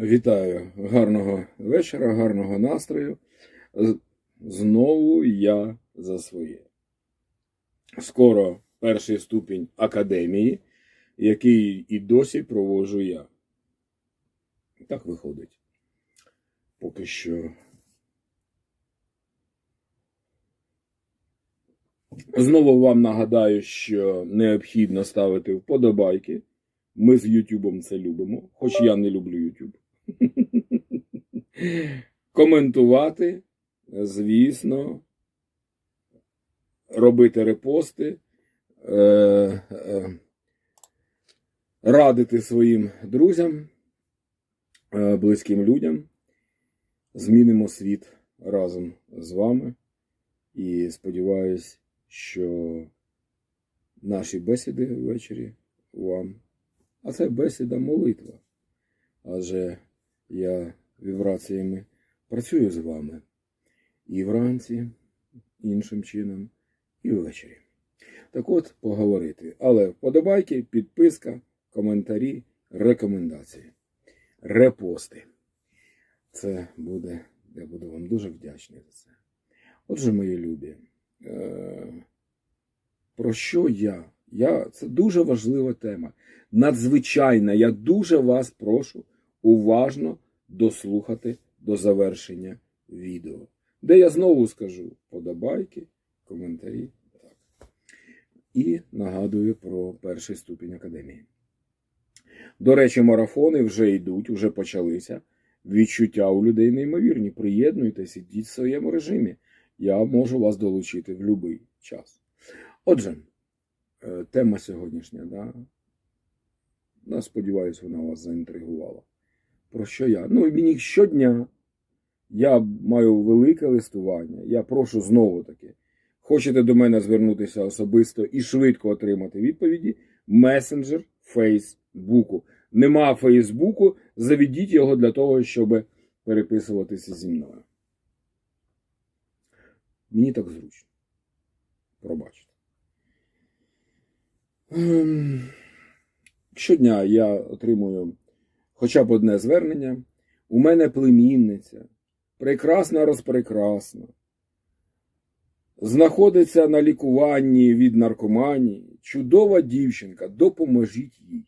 Вітаю, гарного вечора, гарного настрою. Знову я за своє. Скоро перший ступінь академії, який і досі проводжу я. Так виходить. Поки що. Знову вам нагадаю, що необхідно ставити вподобайки. Ми з Ютубом це любимо, хоч я не люблю Ютуб. Коментувати, звісно, робити репости, е, е, радити своїм друзям, е, близьким людям. Змінимо світ разом з вами. І сподіваюсь, що наші бесіди ввечері вам. А це бесіда молитва. Адже я вібраціями працюю з вами і вранці, іншим чином, і ввечері. Так от, поговорити. Але вподобайки, підписка, коментарі, рекомендації, репости. Це буде, я буду вам дуже вдячний за це. Отже, мої любі, е, про що я? я? Це дуже важлива тема. Надзвичайна. Я дуже вас прошу уважно дослухати до завершення відео, де я знову скажу подобайки, коментарі. І нагадую про перший ступінь академії. До речі, марафони вже йдуть, вже почалися. Відчуття у людей неймовірні. Приєднуйтесь, ідіть в своєму режимі. Я можу вас долучити в будь-який час. Отже, е, тема сьогоднішня, да? Ну, сподіваюсь, вона вас заінтригувала. Про що я? Ну, і мені щодня я маю велике листування. Я прошу знову таки. Хочете до мене звернутися особисто і швидко отримати відповіді? Месенджер Фейсбуку. Нема Фейсбуку, заведіть його для того, щоб переписуватися зі мною. Мені так зручно. Пробачте. Ем, Щодня я отримую хоча б одне звернення. У мене племінниця, прекрасна розпрекрасна, знаходиться на лікуванні від наркоманії, чудова дівчинка, допоможіть їй.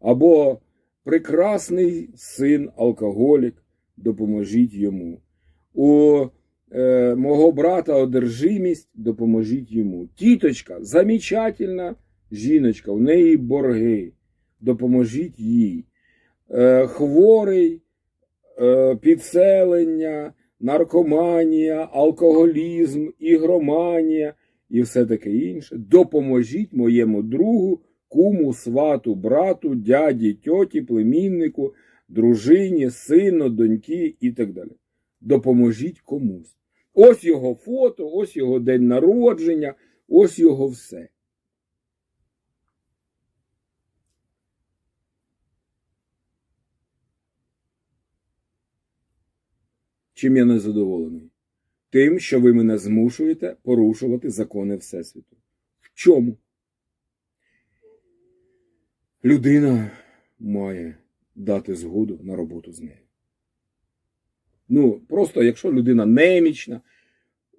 Або прекрасний син алкоголік, допоможіть йому. У е, мого брата одержимість, допоможіть йому. Тіточка, замечательна жіночка, у неї борги, допоможіть їй. Е, хворий, е, підселення, наркоманія, алкоголізм, ігроманія і все таке інше. Допоможіть моєму другу, куму, свату, брату, дяді, тьоті, племіннику, дружині, сину, доньки і так далі. Допоможіть комусь. Ось його фото, ось його день народження, ось його все. Чим я не задоволений? Тим, що ви мене змушуєте порушувати закони Всесвіту. В чому? Людина має дати згоду на роботу з нею. Ну, просто якщо людина немічна,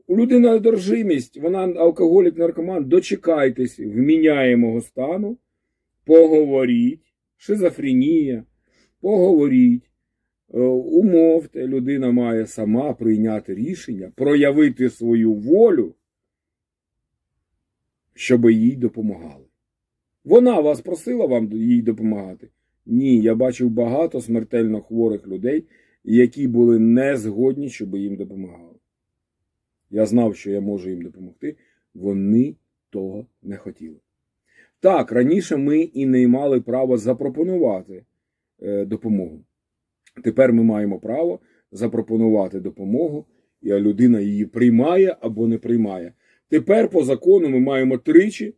у людини одержимість, вона алкоголік, наркоман, дочекайтесь вміняємого стану, поговоріть, шизофренія, поговоріть. Е, умовте, людина має сама прийняти рішення, проявити свою волю, щоб їй допомагали. Вона вас просила вам їй допомагати? Ні, я бачив багато смертельно хворих людей, які були не згодні, щоб їм допомагали. Я знав, що я можу їм допомогти. Вони того не хотіли. Так, раніше ми і не мали права запропонувати е, допомогу. Тепер ми маємо право запропонувати допомогу, і людина її приймає або не приймає. Тепер по закону ми маємо тричі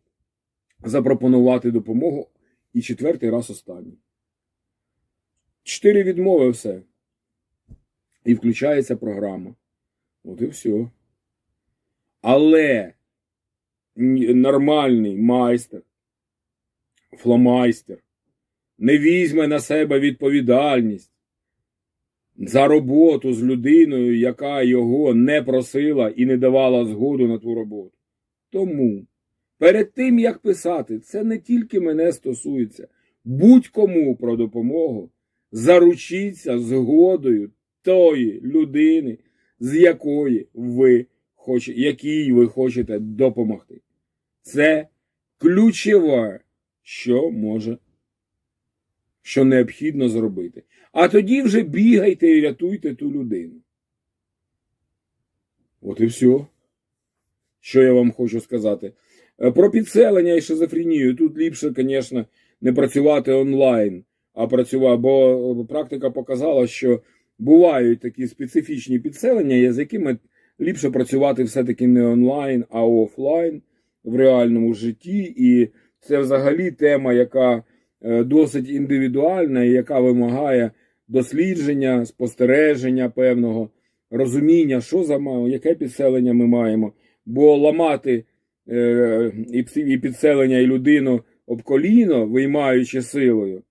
запропонувати допомогу і четвертий раз останній. Чотири відмови все. І включається програма. От і все. Але нормальний майстер, фломайстер, не візьме на себе відповідальність за роботу з людиною, яка його не просила і не давала згоду на ту роботу. Тому перед тим, як писати, це не тільки мене стосується, будь-кому про допомогу заручіться згодою тої людини, з якої ви хочете, якій ви хочете допомогти. Це ключове, що може, що необхідно зробити. А тоді вже бігайте і рятуйте ту людину. От і все. Що я вам хочу сказати. Е, Про підселення і шизофренію. Тут ліпше, звісно, не працювати онлайн, а працювати, бо практика показала, що бувають такі специфічні підселення, з якими ліпше працювати все-таки не онлайн, а офлайн в реальному житті. І це взагалі тема, яка е, досить індивідуальна і яка вимагає дослідження, спостереження певного, розуміння, що за яке підселення ми маємо. Бо ламати е, і підселення, і людину об коліно, виймаючи силою.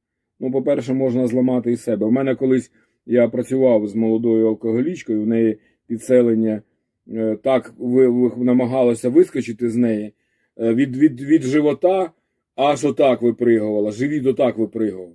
Ну, по-перше, можна зламати і себе. У мене колись я працював з молодою алкоголічкою, в неї підселення е, так ви, ви- намагалося вискочити з неї е, від, від, від живота, аж отак випригувала, живіт отак випригував.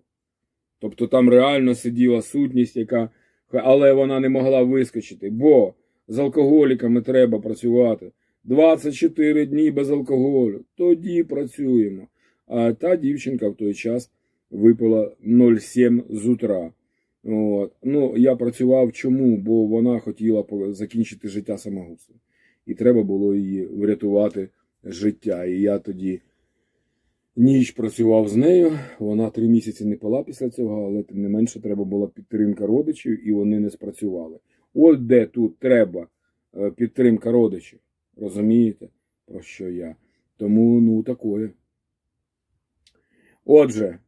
Тобто там реально сиділа сутність, яка. Але вона не могла вискочити, бо з алкоголіками треба працювати. 24 дні без алкоголю. Тоді працюємо. А та дівчинка в той час випила 0,7 з утра. От. Ну, я працював чому? Бо вона хотіла закінчити життя самогубством. І треба було її врятувати життя. І я тоді ніч працював з нею. Вона три місяці не пила після цього, але тим не менше треба була підтримка родичів, і вони не спрацювали. От де тут треба е, підтримка родичів. Розумієте, про що я? Тому, ну, такое. Отже,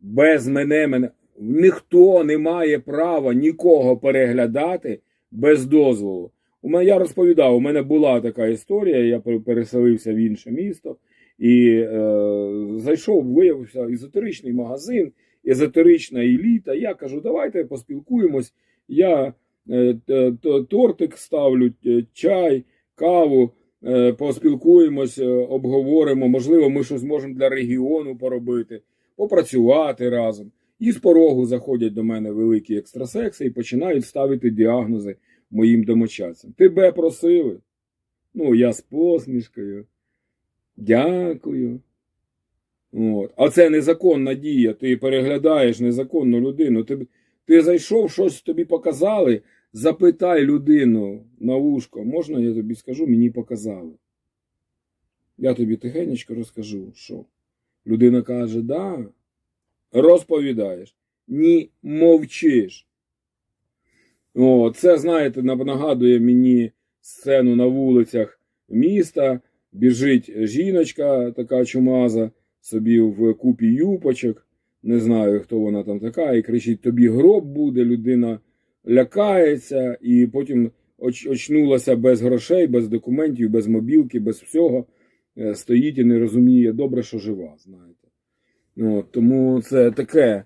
без мене, мене ніхто не має права нікого переглядати без дозволу. У мене я розповідав, у мене була така історія. Я переселився в інше місто і е, зайшов, виявився езотеричний магазин, езотерична еліта. Я кажу, давайте поспілкуємось. Я е, тортик ставлю, е, чай, каву. е, Поспілкуємось, е, обговоримо. Можливо, ми щось можемо для регіону поробити, попрацювати разом. І з порогу заходять до мене великі екстрасекси і починають ставити діагнози моїм домочадцям. Тебе просили. Ну, я з посмішкою. Дякую. От. А це незаконна дія. Ти переглядаєш незаконну людину. Ти, ти зайшов, щось тобі показали. Запитай людину на вушко, можна я тобі скажу, мені показали. Я тобі тихенечко розкажу, що. Людина каже, да. Розповідаєш. Ні, мовчиш. О, це, знаєте, нагадує мені сцену на вулицях міста. Біжить жіночка, така чумаза, собі в купі юпочок. Не знаю, хто вона там така, і кричить: тобі гроб буде, людина лякається, і потім оч- очнулася без грошей, без документів, без мобілки, без всього. Е, Стоїть і не розуміє, добре, що жива, знаєте. От, тому це таке.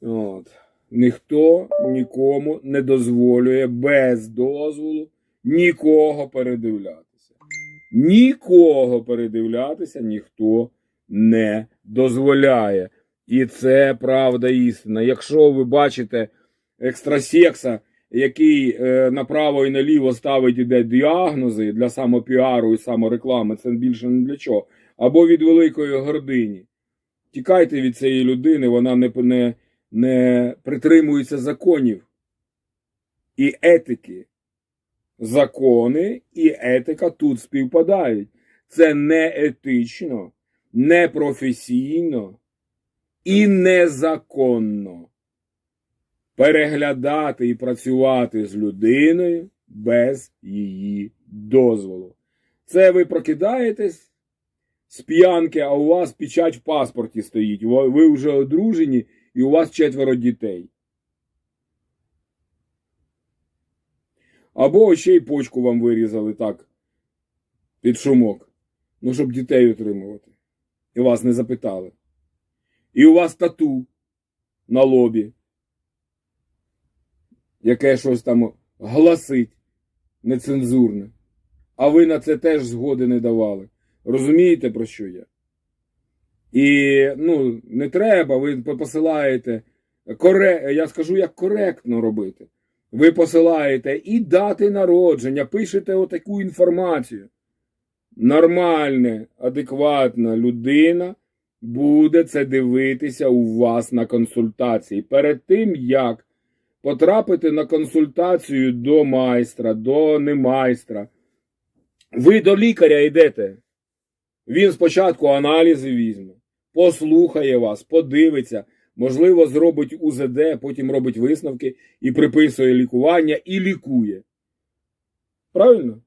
От. Ніхто нікому не дозволює без дозволу нікого передивлятися. Нікого передивлятися ніхто не дозволяє. І це правда істина. Якщо ви бачите екстрасекса, який е, направо і наліво ставить іде діагнози для самопіару і самореклами, це більше не для чого. Або від великої гордині. Тікайте від цієї людини, вона не, не, не притримується законів і етики. Закони і етика тут співпадають. Це не етично, не професійно і незаконно. Переглядати і працювати з людиною без її дозволу. Це ви прокидаєтесь з п'янки, а у вас печать в паспорті стоїть. Ви вже одружені і у вас четверо дітей. Або ще й почку вам вирізали так, під шумок. Ну, щоб дітей утримувати. І вас не запитали. І у вас тату на лобі, яке щось там гласить нецензурне. А ви на це теж згоди не давали. Розумієте, про що я? І ну, не треба, ви посилаєте. Коре... Я скажу, як коректно робити. Ви посилаєте і дати народження, пишете отаку інформацію. Нормальна, адекватна людина буде це дивитися у вас на консультації. Перед тим, як потрапити на консультацію до майстра, до немайстра, ви до лікаря йдете. Він спочатку аналізи візьме, послухає вас, подивиться, можливо, зробить УЗД, потім робить висновки і приписує лікування і лікує. Правильно?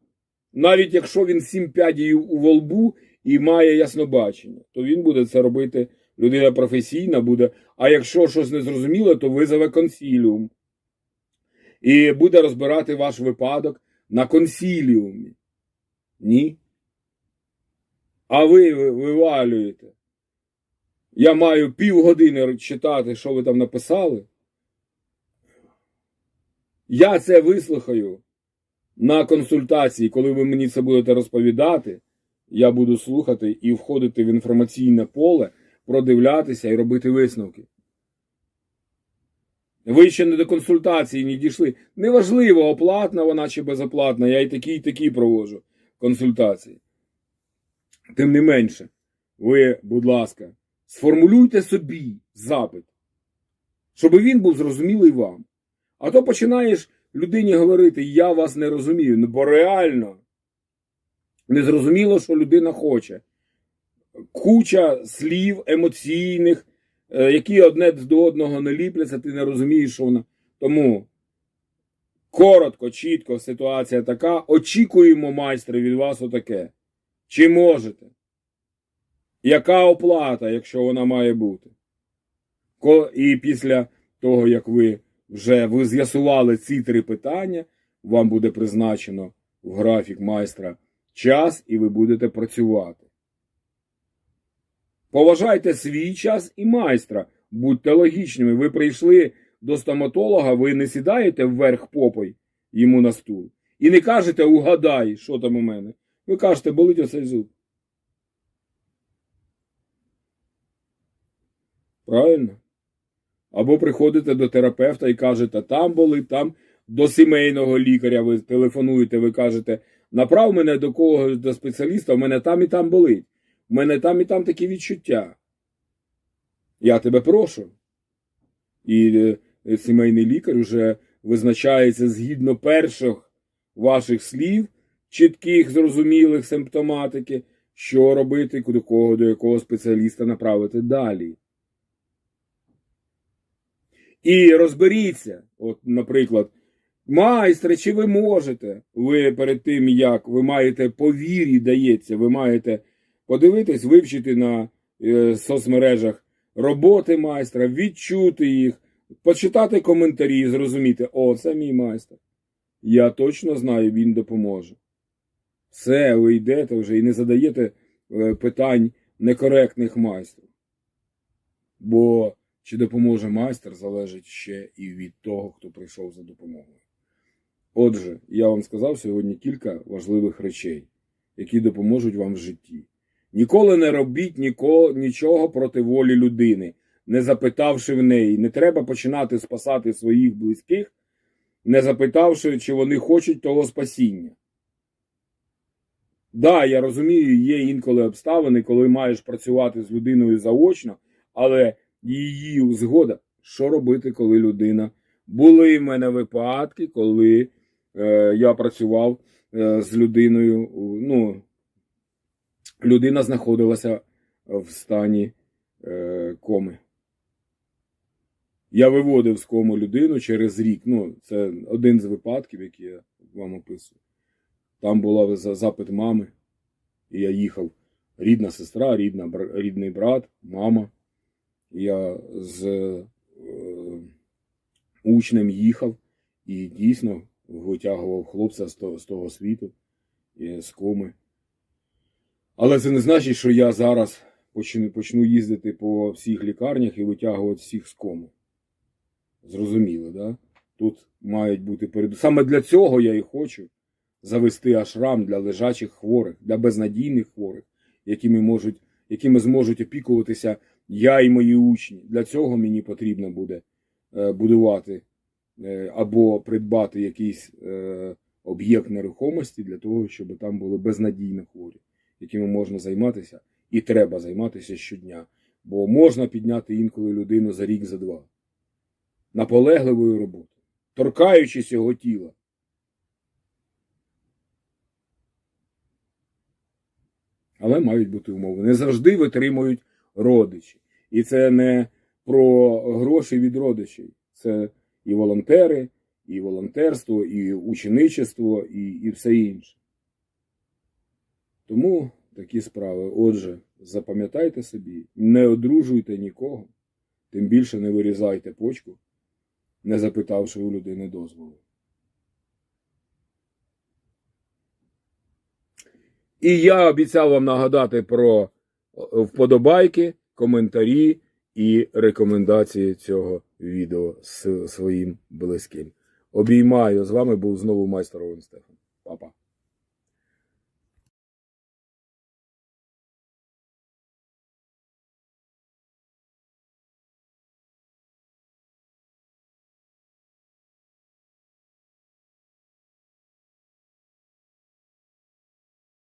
Навіть якщо він сім п'ядів у волбу і має яснобачення, то він буде це робити, людина професійна буде. А якщо щось незрозуміле, то визове консіліум. І буде розбирати ваш випадок на консіліумі. Ні. А ви- вивалюєте. Я маю півгодини читати, що ви там написали. Я це вислухаю на консультації, коли ви мені це будете розповідати. Я буду слухати і входити в інформаційне поле, продивлятися і робити висновки. Ви ще не до консультації не дійшли. Неважливо, оплатна вона чи безоплатна. Я і такі, і такі проводжу консультації. Тим не менше, ви, будь ласка, сформулюйте собі запит, щоб він був зрозумілий вам. А то починаєш людині говорити, я вас не розумію. Ну, бо реально не зрозуміло, що людина хоче. Куча слів емоційних, е, які одне до одного не ліпляться, ти не розумієш, що вона. Тому коротко, чітко ситуація така. Очікуємо, майстри, від вас отаке. Чи можете? Яка оплата, якщо вона має бути? І після того, як ви вже ви з'ясували ці три питання, вам буде призначено в графік майстра час, і ви будете працювати. Поважайте свій час і майстра. Будьте логічними. Ви прийшли до стоматолога, ви не сідаєте вверх попой йому на стул. І не кажете, угадай, що там у мене. Ви кажете, болить оцей зуб. Правильно? Або приходите до терапевта і кажете, там болить, там до сімейного лікаря ви телефонуєте, ви кажете, направ мене до когось, до спеціаліста, в мене там і там болить. У мене там і там такі відчуття. Я тебе прошу. І е, сімейний лікар вже визначається згідно перших ваших слів, чітких, зрозумілих симптоматики, що робити, до кого, до якого спеціаліста направити далі. І розберіться, от, наприклад, майстре, чи ви можете, ви перед тим, як ви маєте по вірі, дається, ви маєте подивитись, вивчити на е, соцмережах роботи майстра, відчути їх, почитати коментарі, і зрозуміти, о, це мій майстер. Я точно знаю, він допоможе. Все, ви йдете вже і не задаєте е, питань некоректних майстрів. Бо чи допоможе майстер, залежить ще і від того, хто прийшов за допомогою. Отже, я вам сказав сьогодні кілька важливих речей, які допоможуть вам в житті. Ніколи не робіть ніко, нічого проти волі людини, не запитавши в неї. Не треба починати спасати своїх близьких, не запитавши, чи вони хочуть того спасіння. Да, я розумію, є інколи обставини, коли маєш працювати з людиною заочно, але її згода, що робити, коли людина. Були в мене випадки, коли е, я працював е, з людиною. Ну, людина знаходилася в стані е, коми. Я виводив з кому людину через рік. Ну, це один з випадків, які я вам описую. Там була за- запит мами, і я їхав. Рідна сестра, рідна, рідний брат, мама. Я з е, учнем їхав і дійсно витягував хлопця з того, з того світу, з коми. Але це не значить, що я зараз почну, почну їздити по всіх лікарнях і витягувати всіх з коми. Зрозуміли, да? Тут мають бути перед... Саме для цього я і хочу завести ашрам для лежачих хворих, для безнадійних хворих, якими можуть, якими зможуть опікуватися я і мої учні. Для цього мені потрібно буде е, будувати е, або придбати якийсь е, об'єкт нерухомості для того, щоб там були безнадійно хворі, якими можна займатися і треба займатися щодня. Бо можна підняти інколи людину за рік, за два. Наполегливою роботою, торкаючись його тіла. Але мають бути умови. Не завжди витримують родичі. І це не про гроші від родичів. Це і волонтери, і волонтерство, і ученичество, і, і все інше. Тому такі справи. Отже, запам'ятайте собі, не одружуйте нікого, тим більше не вирізайте почку, не запитавши у людини дозволу. І я обіцяв вам нагадати про вподобайки, коментарі і рекомендації цього відео з своїм близьким. Обіймаю. З вами був знову майстер Овен Стефан. Па-па.